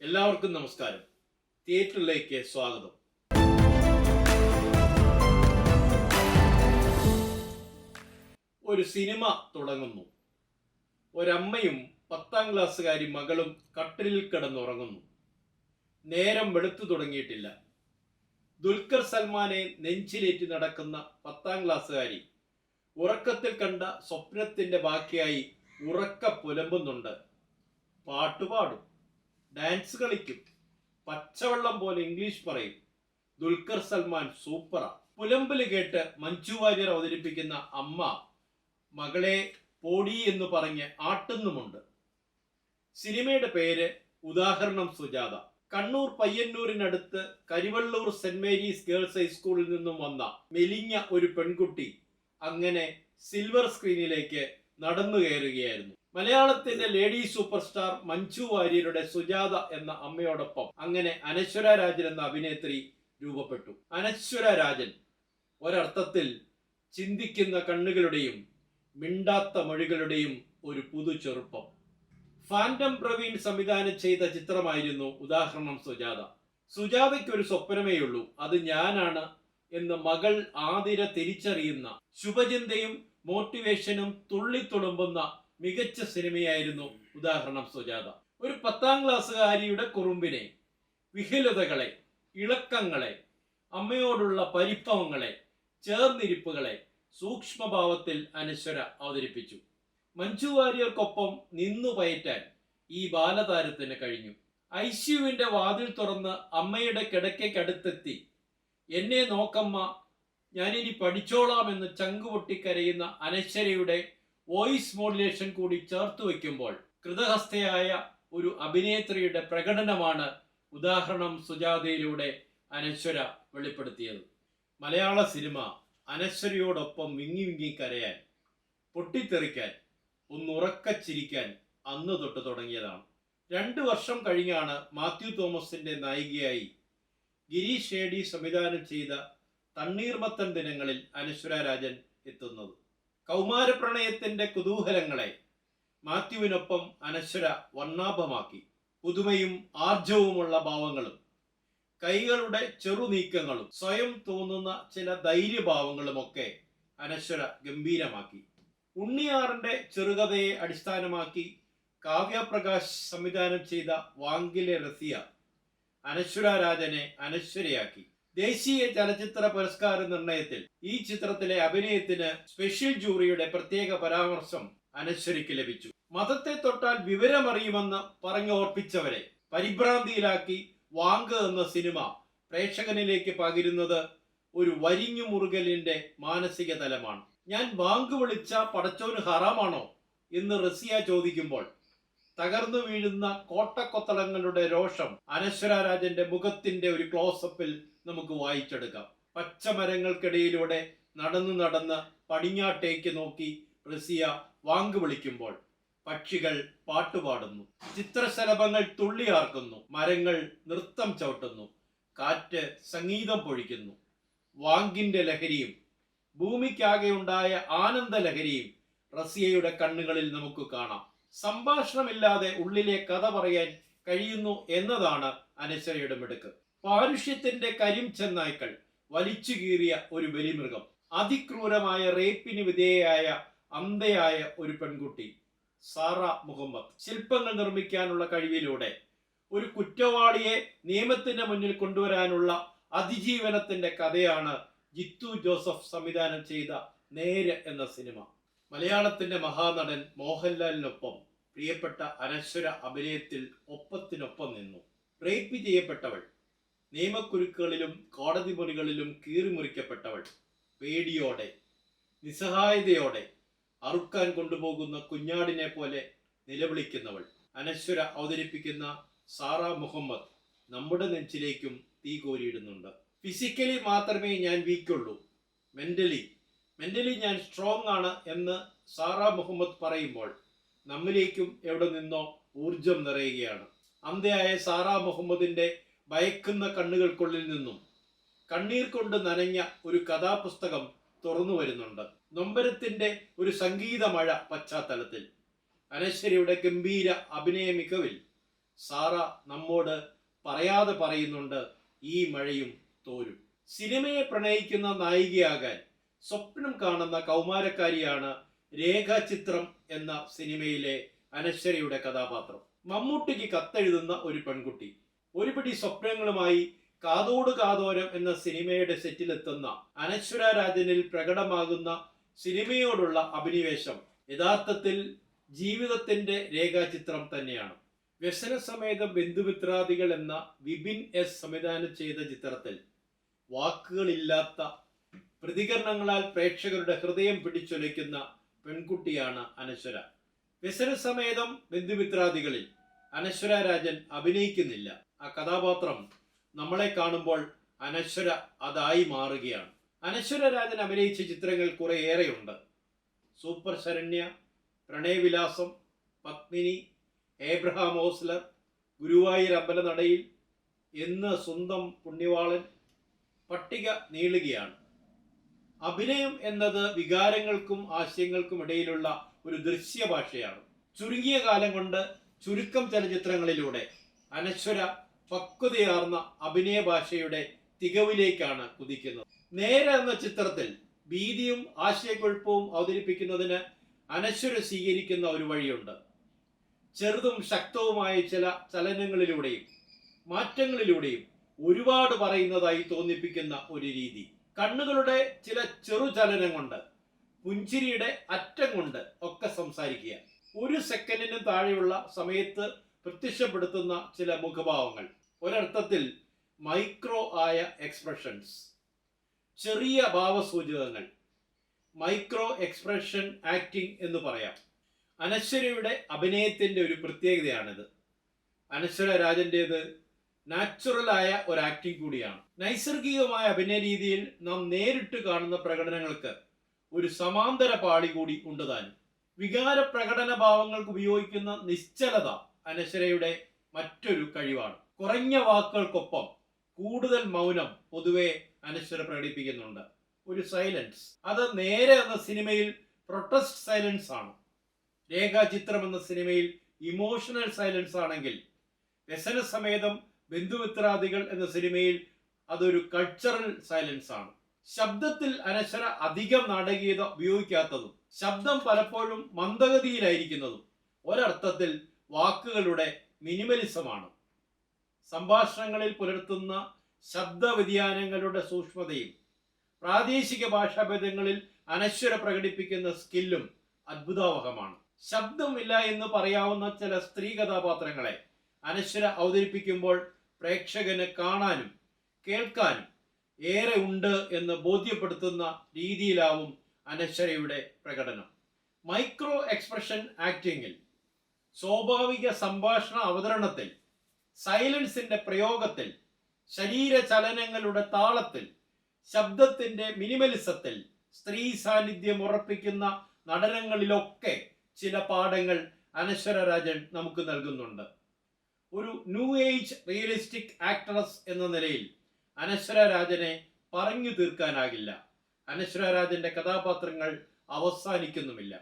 എല്ലാവർക്കും നമസ്കാരം. തിയേറ്ററിലേക്ക് സ്വാഗതം. ഒരു സിനിമ തുടങ്ങുന്നു. ഒരമ്മയും പത്താം ക്ലാസ്സുകാരി മകളും കട്ടിലിൽ കിടന്നുറങ്ങുന്നു. നേരം വെളുത്തു തുടങ്ങിയിട്ടില്ല. ദുൽഖർ സൽമാനെ നെഞ്ചിലേറ്റി നടക്കുന്ന പത്താം ക്ലാസ്സുകാരി ഉറക്കത്തിൽ കണ്ട സ്വപ്നത്തിന്റെ ബാക്കിയായി ഉറക്ക പുലമ്പുന്നുണ്ട്. പാട്ടുപാടും. ഡാൻസ് കളിക്കും. പച്ചവെള്ളം പോലെ ഇംഗ്ലീഷ് പറയും. ദുൽഖർ സൽമാൻ സൂപ്പറാ പുലമ്പൽ കേട്ട് മഞ്ജു വാര്യർ അവതരിപ്പിക്കുന്ന അമ്മ മകളെ പോടി എന്ന് പറഞ്ഞ് ആട്ടുന്നുമുണ്ട്. സിനിമയുടെ പേര് ഉദാഹരണം സുജാത. കണ്ണൂർ പയ്യന്നൂരിനടുത്ത് കരിവള്ളൂർ സെന്റ് മേരീസ് ഗേൾസ് ഹൈസ്കൂളിൽ നിന്നും വന്ന മെലിഞ്ഞ ഒരു പെൺകുട്ടി അങ്ങനെ സിൽവർ സ്ക്രീനിലേക്ക് നടന്നു കയറുകയായിരുന്നു. മലയാളത്തിന്റെ ലേഡി സൂപ്പർ സ്റ്റാർ മഞ്ജു വാര്യരുടെ സുജാത എന്ന അമ്മയോടൊപ്പം അങ്ങനെ അനശ്വര രാജൻ എന്ന അഭിനേത്രി രൂപപ്പെട്ടു. അനശ്വര രാജൻ ഒരർത്ഥത്തിൽ ചിന്തിക്കുന്ന കണ്ണുകളുടെയും മിണ്ടാത്ത മൊഴികളുടെയും ഒരു പുതു ചെറുപ്പം. ഫാന്റം പ്രവീൺ സംവിധാനം ചെയ്ത ചിത്രമായിരുന്നു ഉദാഹരണം സുജാത. സുജാതയ്ക്ക് ഒരു സ്വപ്നമേ ഉള്ളൂ അത് ഞാനാണ് എന്ന് മകൾ ആതിര തിരിച്ചറിയുന്ന ശുഭചിന്തയും മോട്ടിവേഷനും തുള്ളിത്തുളുമ്പുന്ന മികച്ച സിനിമയായിരുന്നു ഉദാഹരണം സുജാത. ഒരു പത്താം ക്ലാസ്സുകാരിയുടെ കുറുമ്പിനെ വിഹുലതകളെ ഇളക്കങ്ങളെ അമ്മയോടുള്ള പരിഭവങ്ങളെ ചേർന്നിരിപ്പുകളെ സൂക്ഷ്മഭാവത്തിൽ അനശ്വര അവതരിപ്പിച്ചു. മഞ്ജു വാര്യർക്കൊപ്പം നിന്നു പയറ്റാൻ ഈ ബാലതാരത്തിന് കഴിഞ്ഞു. ഐസിയുവിന്റെ വാതിൽ തുറന്ന് അമ്മയുടെ കിടക്കയ്ക്കടുത്തെത്തി. എന്നെ നോക്കമ്മ ഞാനിനി പഠിച്ചോളാമെന്ന് ചങ്കുപൊട്ടിക്കരയുന്ന അനശ്വരയുടെ വോയിസ് മോഡുലേഷൻ കൂടി ചേർത്ത് വയ്ക്കുമ്പോൾ കൃതഹസ്തയായ ഒരു അഭിനേത്രിയുടെ പ്രകടനമാണ് ഉദാഹരണം സുജാതയിലൂടെ അനശ്വര വെളിപ്പെടുത്തിയത്. മലയാള സിനിമ അനശ്വരയോടൊപ്പം വിങ്ങി വിങ്ങി കരയാൻ പൊട്ടിത്തെറിക്കാൻ ഒന്നുറക്കച്ചിരിക്കാൻ അന്ന് തൊട്ട് തുടങ്ങിയതാണ്. രണ്ട് വർഷം കഴിഞ്ഞാണ് മാത്യു തോമസിന്റെ നായികയായി ഗിരീഷ് ഷേഡി സംവിധാനം ചെയ്ത തണ്ണീർമത്തൻ ദിനങ്ങളിൽ അനശ്വര രാജൻ എത്തുന്നത്. കൗമാരപ്രണയത്തിന്റെ കുതൂഹലങ്ങളെ മാത്യുവിനൊപ്പം അനശ്വര വർണാഭമാക്കി. പുതുമയും ആർജവുമുള്ള ഭാവങ്ങളും കൈകളുടെ ചെറുനീക്കങ്ങളും സ്വയം തോന്നുന്ന ചില ധൈര്യഭാവങ്ങളുമൊക്കെ അനശ്വര ഗംഭീരമാക്കി. ഉണ്ണിയാറിന്റെ ചെറുകഥയെ അടിസ്ഥാനമാക്കി കാവ്യപ്രകാശ് സംവിധാനം ചെയ്ത വാങ്കിലെ റസിയ അനശ്വര രാജനെ അനശ്വരയാക്കി. ദേശീയ ചലച്ചിത്ര പുരസ്കാര നിർണയത്തിൽ ഈ ചിത്രത്തിലെ അഭിനയത്തിന് സ്പെഷ്യൽ ജൂറിയുടെ പ്രത്യേക പരാമർശം അനശ്വരിക്ക് ലഭിച്ചു. മതത്തെ തൊട്ടാൽ വിവരമറിയുമെന്ന് പറഞ്ഞോർപ്പിച്ചവരെ പരിഭ്രാന്തിയിലാക്കി വാങ്ക് എന്ന സിനിമ പ്രേക്ഷകനിലേക്ക് പകരുന്നത് ഒരു വരിഞ്ഞു മുറുകലിന്റെ മാനസിക തലമാണ്. ഞാൻ വാങ്ക് വിളിച്ച പടച്ചോന് ഹറാമാണോ എന്ന് റസിയ ചോദിക്കുമ്പോൾ തകർന്നു വീഴുന്ന കോട്ടക്കൊത്തളങ്ങളുടെ രോഷം അനശ്വര രാജന്റെ മുഖത്തിന്റെ ഒരു ക്ലോസപ്പിൽ നമുക്ക് വായിച്ചെടുക്കാം. പച്ചമരങ്ങൾക്കിടയിലൂടെ നടന്നു നടന്ന് പടിഞ്ഞാട്ടേക്ക് നോക്കി റസിയ വാങ്ക് വിളിക്കുമ്പോൾ പക്ഷികൾ പാട്ടുപാടുന്നു. ചിത്രശലഭങ്ങൾ തുള്ളിയാർക്കുന്നു. മരങ്ങൾ നൃത്തം ചവിട്ടുന്നു. കാറ്റ് സംഗീതം പൊഴിക്കുന്നു. വാങ്കിന്റെ ലഹരിയും ഭൂമിക്കാകെ ഉണ്ടായ ആനന്ദ ലഹരിയും റസിയയുടെ കണ്ണുകളിൽ നമുക്ക് കാണാം. സംഭാഷണമില്ലാതെ ഉള്ളിലെ കഥ പറയാൻ കഴിയുന്നു എന്നതാണ് അനശ്വരയുടെ മിടുക്ക്. പാരുഷ്യത്തിന്റെ കരിം ചെന്നായ്ക്കൾ വലിച്ചു കീറിയ ഒരു ബലിമൃഗം അതിക്രൂരമായ റേപ്പിന് വിധേയയായ അന്ധയായ ഒരു പെൺകുട്ടി സാറ മുഹമ്മദ്. ശില്പങ്ങൾ നിർമ്മിക്കാനുള്ള കഴിവിലൂടെ ഒരു കുറ്റവാളിയെ നിയമത്തിന്റെ മുന്നിൽ കൊണ്ടുവരാനുള്ള അതിജീവനത്തിന്റെ കഥയാണ് ജിത്തു ജോസഫ് സംവിധാനം ചെയ്ത നേര് എന്ന സിനിമ. മലയാളത്തിന്റെ മഹാനടൻ മോഹൻലാലിനൊപ്പം പ്രിയപ്പെട്ട അനശ്വര അഭിനയത്തിൽ ഒപ്പത്തിനൊപ്പം നിന്നു. റേപ്പ് ചെയ്യപ്പെട്ടവൾ നിയമക്കുരുക്കുകളിലും കോടതി മുറികളിലും കീറിമുറിക്കപ്പെട്ടവൾ പേടിയോടെ നിസ്സഹായതയോടെ അറുക്കാൻ കൊണ്ടുപോകുന്ന കുഞ്ഞാടിനെ പോലെ നിലവിളിക്കുന്നവൾ. അനശ്വര അവതരിപ്പിക്കുന്ന സാറ മുഹമ്മദ് നമ്മുടെ നെഞ്ചിലേക്കും തീ കോരിയിടുന്നുണ്ട്. ഫിസിക്കലി മാത്രമേ ഞാൻ വീക്കുള്ളൂ മെന്റലി മെന്റലി ഞാൻ സ്ട്രോങ് ആണ് എന്ന് സാറ മുഹമ്മദ് പറയുമ്പോൾ നമ്മിലേക്കും എവിടെ നിന്നോ ഊർജം നിറയുകയാണ്. അന്ധയായ സാറ മുഹമ്മദിന്റെ ഭയക്കുന്ന കണ്ണുകൾക്കുള്ളിൽ നിന്നും കണ്ണീർ കൊണ്ട് നനഞ്ഞ ഒരു കഥാപുസ്തകം തുറന്നു വരുന്നുണ്ട്. നൊമ്പരത്തിന്റെ ഒരു സംഗീത മഴ പശ്ചാത്തലത്തിൽ. അനശ്വരിയുടെ ഗംഭീര അഭിനയ മികവിൽ സാറ നമ്മോട് പറയാതെ പറയുന്നുണ്ട് ഈ മഴയും തോരും. സിനിമയെ പ്രണയിക്കുന്ന നായികയാകാൻ സ്വപ്നം കാണുന്ന കൗമാരക്കാരിയാണ് രേഖാചിത്രം എന്ന സിനിമയിലെ അനശ്വരയുടെ കഥാപാത്രം. മമ്മൂട്ടിക്ക് കത്തെഴുതുന്ന ഒരു പെൺകുട്ടി. ഒരു പിടി സ്വപ്നങ്ങളുമായി കാതോട് കാതോരം എന്ന സിനിമയുടെ സെറ്റിലെത്തുന്ന അനശ്വര രാജനിൽ പ്രകടമാകുന്ന സിനിമയോടുള്ള അഭിനിവേശം യഥാർത്ഥത്തിൽ ജീവിതത്തിന്റെ രേഖാചിത്രം തന്നെയാണ്. വ്യസനസമേത ബന്ധുമിത്രാദികൾ എന്ന വിപിൻ എസ് സംവിധാനം ചെയ്ത ചിത്രത്തിൽ വാക്കുകളില്ലാത്ത പ്രതികരണങ്ങളാൽ പ്രേക്ഷകരുടെ ഹൃദയം പിടിച്ചൊലിക്കുന്ന പെൺകുട്ടിയാണ് അനശ്വര. വ്യസനസമേതം ബന്ധുമിത്രാദികളിൽ അനശ്വര രാജൻ അഭിനയിക്കുന്നില്ല. ആ കഥാപാത്രം നമ്മളെ കാണുമ്പോൾ അനശ്വര അതായി മാറുകയാണ്. അനശ്വര രാജൻ അഭിനയിച്ച ചിത്രങ്ങൾ കുറേയേറെയുണ്ട്. Super Sharanya Pranayavilasam Padmini Abraham Ozler Guruvayur Ambalanadayil എന്ന് സ്വന്തം പുണ്യവാളൻ പട്ടിക നീളുകയാണ്. അഭിനയം എന്നത് വികാരങ്ങൾക്കും ആശയങ്ങൾക്കും ഇടയിലുള്ള ഒരു ദൃശ്യ ഭാഷയാണ്. ചുരുങ്ങിയ കാലം കൊണ്ട് ചുരുക്കം ചലച്ചിത്രങ്ങളിലൂടെ അനശ്വര പക്വതയാർന്ന അഭിനയ ഭാഷയുടെ തികവിലേക്കാണ് കുതിക്കുന്നത്. നേരെ എന്ന ചിത്രത്തിൽ ഭീതിയും ആശയക്കുഴപ്പവും അവതരിപ്പിക്കുന്നതിന് അനശ്വര സ്വീകരിക്കുന്ന ഒരു വഴിയുണ്ട്. ചെറുതും ശക്തവുമായ ചില ചലനങ്ങളിലൂടെയും മാറ്റങ്ങളിലൂടെയും ഒരുപാട് പറയുന്നതായി തോന്നിപ്പിക്കുന്ന ഒരു രീതി. കണ്ണുകളുടെ ചില ചെറുചലനം കൊണ്ട് പുഞ്ചിരിയുടെ അറ്റം കൊണ്ട് ഒക്കെ സംസാരിക്കുക. ഒരു സെക്കൻഡിന് താഴെയുള്ള സമയത്ത് പ്രത്യക്ഷപ്പെടുത്തുന്ന ചില മുഖഭാവങ്ങൾ. ഒരർത്ഥത്തിൽ മൈക്രോ ആയ എക്സ്പ്രഷൻസ്. ചെറിയ ഭാവസൂചകങ്ങൾ. മൈക്രോ എക്സ്പ്രഷൻ ആക്ടിംഗ് എന്ന് പറയാം. അനശ്വരയുടെ അഭിനയത്തിന്റെ ഒരു പ്രത്യേകതയാണിത്. അനശ്വര രാജന്റേത് നാച്ചുറലായ ഒരു ആക്ടിംഗ് കൂടിയാണ്. നൈസർഗികമായ അഭിനയ രീതിയിൽ നാം നേരിട്ട് കാണുന്ന പ്രകടനങ്ങൾക്ക് ഒരു സമാന്തര പാളി കൂടി ഉണ്ട് താനും വികാര പ്രകടന ഭാവങ്ങൾക്ക് ഉപയോഗിക്കുന്ന നിശ്ചലത അനശ്വരയുടെ മറ്റൊരു കഴിവാണ്. കുറഞ്ഞ വാക്കുകൾക്കൊപ്പം കൂടുതൽ മൗനം പൊതുവെ അനശ്വര പ്രകടിപ്പിക്കുന്നുണ്ട്. ഒരു സൈലൻസ് അത് നേരെ എന്ന സിനിമയിൽ പ്രൊട്ടസ്റ്റ് സൈലൻസ് ആണ്. രേഖാചിത്രം എന്ന സിനിമയിൽ ഇമോഷണൽ സൈലൻസ് ആണെങ്കിൽ വ്യസനസമേതം ബന്ധുമിത്രാദികൾ എന്ന സിനിമയിൽ അതൊരു കൾച്ചറൽ സൈലൻസ് ആണ്. ശബ്ദത്തിൽ അനശ്വര അധികം നാടകീയത ഉപയോഗിക്കാത്തതും ശബ്ദം പലപ്പോഴും മന്ദഗതിയിലായിരിക്കുന്നതും ഒരർത്ഥത്തിൽ വാക്കുകളുടെ മിനിമലിസമാണ് സംഭാഷണങ്ങളിൽ പുലർത്തുന്ന ശബ്ദ വ്യതിയാനങ്ങളുടെ സൂക്ഷ്മതയും പ്രാദേശിക ഭാഷാഭേദങ്ങളിൽ അനശ്വര പ്രകടിപ്പിക്കുന്ന സ്കില്ലും അത്ഭുതാവഹമാണ്. ശബ്ദമില്ല എന്ന് പറയാവുന്ന ചില സ്ത്രീ കഥാപാത്രങ്ങളെ അനശ്വര അവതരിപ്പിക്കുമ്പോൾ പ്രേക്ഷകന് കാണാനും കേൾക്കാനും ഏറെ ഉണ്ട് എന്ന് ബോധ്യപ്പെടുത്തുന്ന രീതിയിലാവും അനശ്വരയുടെ പ്രകടനം. മൈക്രോ എക്സ്പ്രഷൻ ആക്ടിങ്ങിൽ സ്വാഭാവിക സംഭാഷണ അവതരണത്തിൽ സൈലൻസിന്റെ പ്രയോഗത്തിൽ ശരീര ചലനങ്ങളുടെ താളത്തിൽ ശബ്ദത്തിന്റെ മിനിമലിസത്തിൽ സ്ത്രീ സാന്നിധ്യം ഉറപ്പിക്കുന്ന നടനങ്ങളിലൊക്കെ ചില പാഠങ്ങൾ അനശ്വര രാജൻ നമുക്ക് നൽകുന്നുണ്ട്. ഒരു ന്യൂ ഏജ് റിയലിസ്റ്റിക് ആക്ട്രസ് എന്ന നിലയിൽ അനശ്വര രാജനെ പറഞ്ഞു തീർക്കാനാകില്ല. അനശ്വര രാജന്റെ കഥാപാത്രങ്ങൾ അവസാനിക്കുന്നുമില്ല.